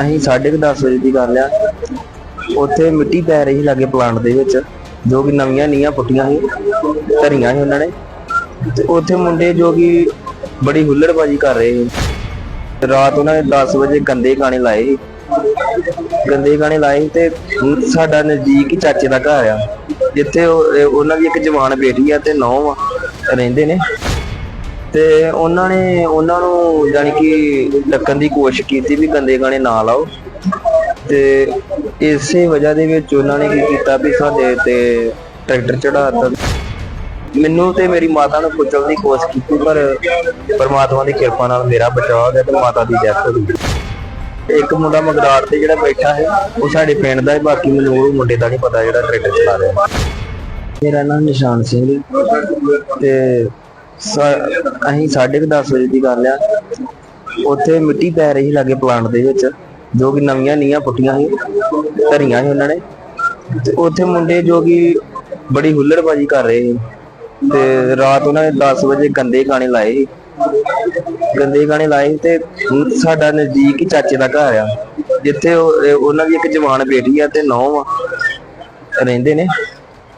ਅਸੀਂ 10:30 ਵਜੇ ਦੀ ਗੱਲ ਆ। ਉੱਥੇ ਮਿੱਟੀ ਪੈ ਰਹੀ ਸੀ ਲਾਗੇ ਪਲਾਂਟ ਦੇ ਵਿੱਚ, ਜੋ ਕਿ ਨਵੀਆਂ ਨੀਆਂ ਪੁੱਟੀਆਂ ਸੀ, ਧਰੀਆਂ ਸੀ ਉਹਨਾਂ ਨੇ। ਤੇ ਉੱਥੇ ਮੁੰਡੇ ਜੋ ਕਿ ਬੜੀ ਹੁੱਲੜਬਾਜੀ ਕਰ ਰਹੇ ਸੀ। ਰਾਤ ਉਹਨਾਂ ਨੇ 10 ਵਜੇ ਗੰਦੇ ਗਾਣੇ ਲਾਏ ਸੀ। ਗੰਦੇ ਗਾਣੇ ਲਾਏ ਸੀ ਤੇ ਸਾਡਾ ਨਜ਼ਦੀਕ ਹੀ ਚਾਚੇ ਦਾ ਘਰ ਆ। ਜਿੱਥੇ ਉਹਨਾਂ ਦੀ ਇੱਕ ਜਵਾਨ ਬੇਟੀ ਆ ਤੇ ਨੌ ਰਹਿੰਦੇ ਨੇ। ਤੇ ਉਹਨਾਂ ਨੇ, ਉਹਨਾਂ ਨੂੰ ਯਾਨੀ ਕਿ ਡੱਕਣ ਦੀ ਕੋਸ਼ਿਸ਼ ਕੀਤੀ ਵੀ ਗੰਦੇ ਗਾਣੇ ਨਾ ਲਾਓ। ਤੇ ਇਸੇ ਵਜ੍ਹਾ ਦੇ ਵਿੱਚ ਉਹਨਾਂ ਨੇ ਕੀ ਕੀਤਾ ਵੀ ਸਾਡੇ ਤੇ ਟਰੈਕਟਰ ਚੜਾਤਾ ਮੈਨੂੰ ਤੇ ਮੇਰੀ ਮਾਤਾ ਨੂੰ ਪੁੱਛਣ ਦੀ ਕੋਸ਼ਿਸ਼ ਕੀਤੀ, ਪਰ ਪਰਮਾਤਮਾ ਦੀ ਕਿਰਪਾ ਨਾਲ ਮੇਰਾ ਬਚਾਅ ਹੋ ਗਿਆ ਤੇ ਮਾਤਾ ਦੀ ਡੈਥ ਹੋ ਗਈ। ਇੱਕ ਮੁੰਡਾ ਮਗਰਾੜ ਤੇ ਜਿਹੜਾ ਬੈਠਾ ਹੈ, ਉਹ ਸਾਡੇ ਪਿੰਡ ਦਾ ਹੈ, ਬਾਕੀ ਮੈਨੂੰ ਉਹ ਮੁੰਡੇ ਦਾ ਨਹੀਂ ਪਤਾ ਜਿਹੜਾ ਟਰੈਕਟਰ ਚਲਾ ਰਿਹਾ। ਮੇਰਾ ਨਾਮ ਨਿਸ਼ਾਨ ਸਿੰਘ ਤੇ ਅਸੀਂ 10:30 ਵਜੇ ਦੀ ਗੱਲ ਆ। ਉੱਥੇ ਮਿੱਟੀ ਪੈ ਰਹੀ ਸੀ ਲਾਗੇ ਪਲਾਂਟ ਦੇ ਵਿੱਚ, ਜੋ ਕਿ ਨਵੀਆਂ ਨੀਆਂ ਪੁੱਟੀਆਂ ਸੀ, ਧਰੀਆਂ ਸੀ ਉਹਨਾਂ ਨੇ। ਤੇ ਉੱਥੇ ਮੁੰਡੇ ਜੋ ਕਿ ਬੜੀ ਹੁੱਲੜਬਾਜੀ ਕਰ ਰਹੇ ਸੀ। ਤੇ ਰਾਤ ਉਹਨਾਂ ਨੇ 10 ਵਜੇ ਗੰਦੇ ਗਾਣੇ ਲਾਏ ਸੀ। ਗੰਦੇ ਗਾਣੇ ਲਾਏ ਸੀ ਤੇ ਸਾਡਾ ਨਜ਼ਦੀਕ ਹੀ ਚਾਚੇ ਦਾ ਘਰ ਆ। ਜਿੱਥੇ ਉਹਨਾਂ ਦੀ ਇੱਕ ਜਵਾਨ ਬੇਟੀ ਆ ਤੇ ਨੌ ਰਹਿੰਦੇ ਨੇ।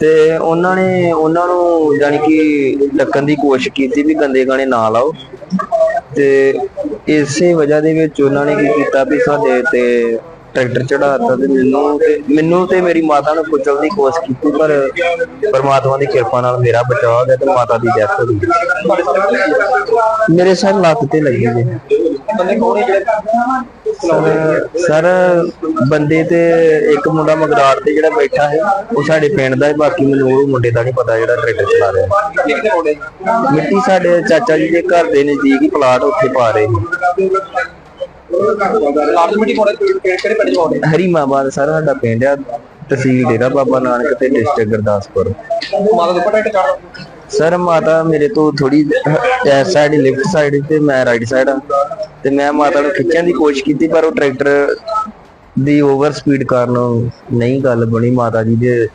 ਤੇ ਉਹਨਾਂ ਨੇ, ਉਹਨਾਂ ਨੂੰ ਯਾਨੀ ਕਿ ਡੱਕਣ ਦੀ ਕੋਸ਼ਿਸ਼ ਕੀਤੀ ਵੀ ਗੰਦੇ ਗਾਣੇ ਨਾ ਲਾਓ। ਤੇ ਇਸੇ ਵਜ੍ਹਾ ਦੇ ਵਿੱਚ ਉਹਨਾਂ ਨੇ ਕੀ ਕੀਤਾ ਵੀ ਸਾਡੇ ਤੇ ਟਰੈਕਟਰ ਚੜਾਤਾ ਤੇ ਮੈਨੂੰ ਤੇ ਮੈਨੂੰ ਤੇ ਮੇਰੀ ਮਾਤਾ ਨੂੰ ਪੁੱਛਣ ਦੀ ਕੋਸ਼ਿਸ਼ ਕੀਤੀ, ਪਰ ਪਰਮਾਤਮਾ ਦੀ ਕਿਰਪਾ ਨਾਲ ਮੇਰਾ ਬਚਾਅ ਹੋ ਗਿਆ ਤੇ ਮਾਤਾ ਦੀ ਡੈਥ ਹੋ ਗਈ। ਮੇਰੇ ਸਰ ਲੱਤ ਤੇ ਲੱਗੀ ਜੀ। ਸਰ ਸਰ ਬੰਦੇ ਤੇ ਇੱਕ ਮੁੰਡਾ ਮਗਰਾੜ ਤੇ ਜਿਹੜਾ ਬੈਠਾ ਹੈ ਉਹ ਸਾਡੇ ਪਿੰਡ ਦਾ ਹੈ ਬਾਕੀ ਮੈਨੂੰ ਉਹ ਮੁੰਡੇ ਦਾ ਨਹੀਂ ਪਤਾ ਜਿਹੜਾ ਟਰੈਕਟਰ ਚਲਾ ਰਿਹਾ। ਮਿੱਟੀ ਸਾਡੇ ਚਾਚਾ ਜੀ ਦੇ ਘਰ ਦੇ ਨਜ਼ਦੀਕ ਹੀ ਪਲਾਟ ਉੱਥੇ ਪਾ ਰਹੇ ਨੇ। ਹਰੀਮਾਬਾਦ ਸਰ ਸਾਡਾ ਪਿੰਡ ਆ ਤਹਿਸੀਲ ਡੇਰਾ ਬਾਬਾ ਨਾਨਕ ਤੇ ਡਿਸਟ੍ਰਿਕਟ ਗੁਰਦਾਸਪੁਰ। ਸਰ ਮਾਤਾ ਮੇਰੇ ਤੋਂ ਥੋੜੀ ਇਸ ਸਾਈਡ ਲੈਫਟ ਸਾਈਡ ਤੇ ਮੈਂ ਰਾਈਟ ਸਾਈਡ ਆ ਤੇ ਮੈਂ ਮਾਤਾ ਨੂੰ ਖਿੱਚਣ ਦੀ ਕੋਸ਼ਿਸ਼ ਕੀਤੀ, ਪਰ ਉਹ ਟਰੈਕਟਰ ਦੀ ਓਵਰ ਸਪੀਡ ਕਾਰਨ ਨਹੀਂ ਗੱਲ ਬਣੀ। ਮਾਤਾ ਜੀ ਦੇ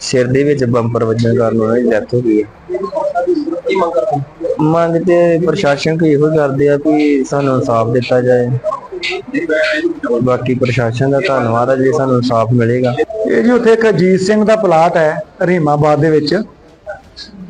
ਸਿਰ ਦੇ ਵਿੱਚ ਬੰਪਰ ਵੱਜਣ ਕਾਰਨ ਉਹਨਾਂ ਦੀ ਡੈਥ ਹੋ ਗਈ ਹੈ। ਮੰਗ ਤੇ ਪ੍ਰਸ਼ਾਸਨ ਕੋ ਇਹੋ ਕਰਦੇ ਆ ਕਿ ਸਾਨੂੰ ਇਨਸਾਫ ਦਿੱਤਾ ਜਾਏ। ਬਾਕੀ ਪ੍ਰਸ਼ਾਸਨ ਦਾ ਧੰਨਵਾਦ ਹੈ ਜੇ ਸਾਨੂੰ ਇਨਸਾਫ ਮਿਲੇਗਾ। ਇਹ ਜੀ ਉੱਥੇ ਇੱਕ ਅਜੀਤ ਸਿੰਘ ਦਾ ਪਲਾਟ ਹੈ ਰਹੀਮਾਬਾਦ ਦੇ ਵਿੱਚ।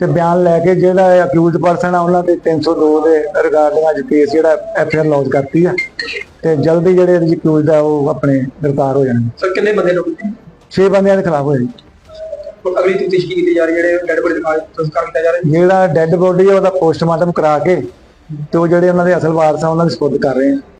ਤੇ ਬਿਆਨ ਲੈ ਕੇ ਜਿਹੜਾ ਅਕਿਊਜ਼ਡ ਪਰਸਨ ਆ ਉਹਨਾਂ ਤੇ 302 ਦੇ ਰਿਗਾਰਡਿੰਗ ਅੱਜ ਕੇਸ ਜਿਹੜਾ ਐਫ ਆਰ ਲੌਂਚ ਕਰਤੀ ਆ। ਤੇ ਜਲਦੀ ਜਿਹੜੇ ਇਹਦੇ ਅਕਿਊਜ਼ਡ ਆ ਉਹ ਆਪਣੇ ਗ੍ਰਿਫਤਾਰ ਹੋ ਜਾਣਗੇ। ਸਰ ਕਿੰਨੇ ਬੰਦੇ ਲੋਕ 6 ਬੰਦਿਆਂ ਦੇ ਖਿਲਾਫ ਹੋਏ। ਜੀ। ਅਗਲੀ ਤਫਤੀਸ਼ ਕੀਤੀ ਜਾ ਰਹੀ ਜਿਹੜੇ ਡੈਡ ਬੋਡੀ ਦੇ ਸੰਸਕਾਰ ਕੀਤਾ ਜਾ ਰਿਹਾ ਜਿਹੜਾ ਡੈੱਡ ਬੋਡੀ ਆ ਉਹਦਾ ਪੋਸਟਮਾਰਟਮ ਕਰਾ ਕੇ ਤੇ ਉਹ ਜਿਹੜੇ ਉਹਨਾਂ ਦੇ ਅਸਲ ਵਾਰਸ ਆ ਉਹਨਾਂ ਦੇ ਸਪੁਰਦ ਕਰ ਰਹੇ ਆ।